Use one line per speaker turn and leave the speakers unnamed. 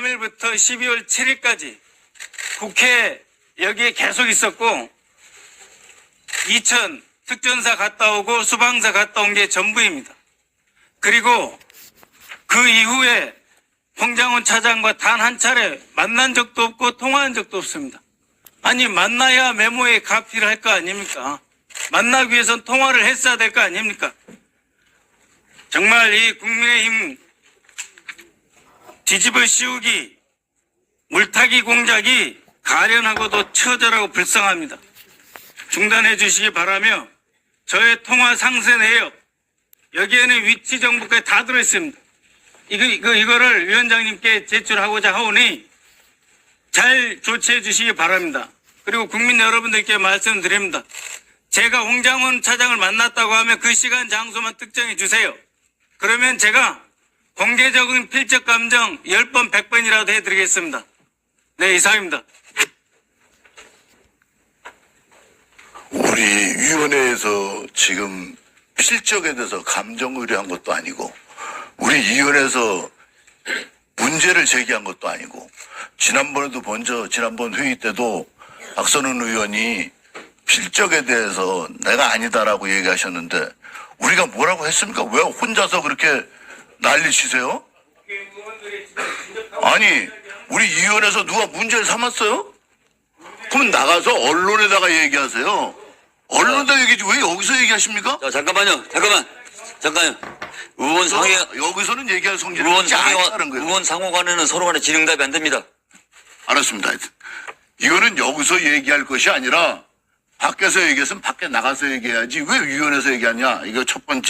3일부터 12월 7일까지 국회 여기에 계속 있었고 이천 특전사 갔다 오고 수방사 갔다 온 게 전부입니다. 그리고 그 이후에 홍장훈 차장과 단 한 차례 만난 적도 없고 통화한 적도 없습니다. 아니 만나야 메모에 가피를 할 거 아닙니까? 만나기 위해선 통화를 했어야 될 거 아닙니까? 정말 이 국민의힘 뒤집어 씌우기 물타기 공작이 가련하고도 처절하고 불쌍합니다. 중단해 주시기 바라며 저의 통화 상세 내역 여기에는 위치 정보까지 다 들어있습니다. 이거, 이거, 이거를 위원장님께 제출하고자 하오니 잘 조치해 주시기 바랍니다. 그리고 국민 여러분들께 말씀드립니다. 제가 홍장원 차장을 만났다고 하면 그 시간 장소만 특정해 주세요. 그러면 제가 공개적인 필적 감정 10번, 100번이라도 해드리겠습니다. 네, 이상입니다.
우리 위원회에서 지금 필적에 대해서 감정 의뢰한 것도 아니고 우리 위원회에서 문제를 제기한 것도 아니고 지난번에도 먼저 지난번 회의 때도 박선은 의원이 필적에 대해서 내가 아니다라고 얘기하셨는데 우리가 뭐라고 했습니까? 왜 혼자서 그렇게 난리 치세요? 아니 우리 위원회에서 누가 문제를 삼았어요? 그럼 나가서 언론에다가 얘기하세요. 언론에다 얘기지 왜 여기서 얘기하십니까?
자, 잠깐만요. 잠깐만. 잠깐요. 의원 상회,
여기서는 얘기할 성질이
의원
거예요.
의원 상호 간에는 서로 간에 진행답이 안 됩니다.
알았습니다. 이거는 여기서 얘기할 것이 아니라 밖에서 얘기했으면 밖에 나가서 얘기해야지 왜 위원회에서 얘기하냐. 이거 첫 번째.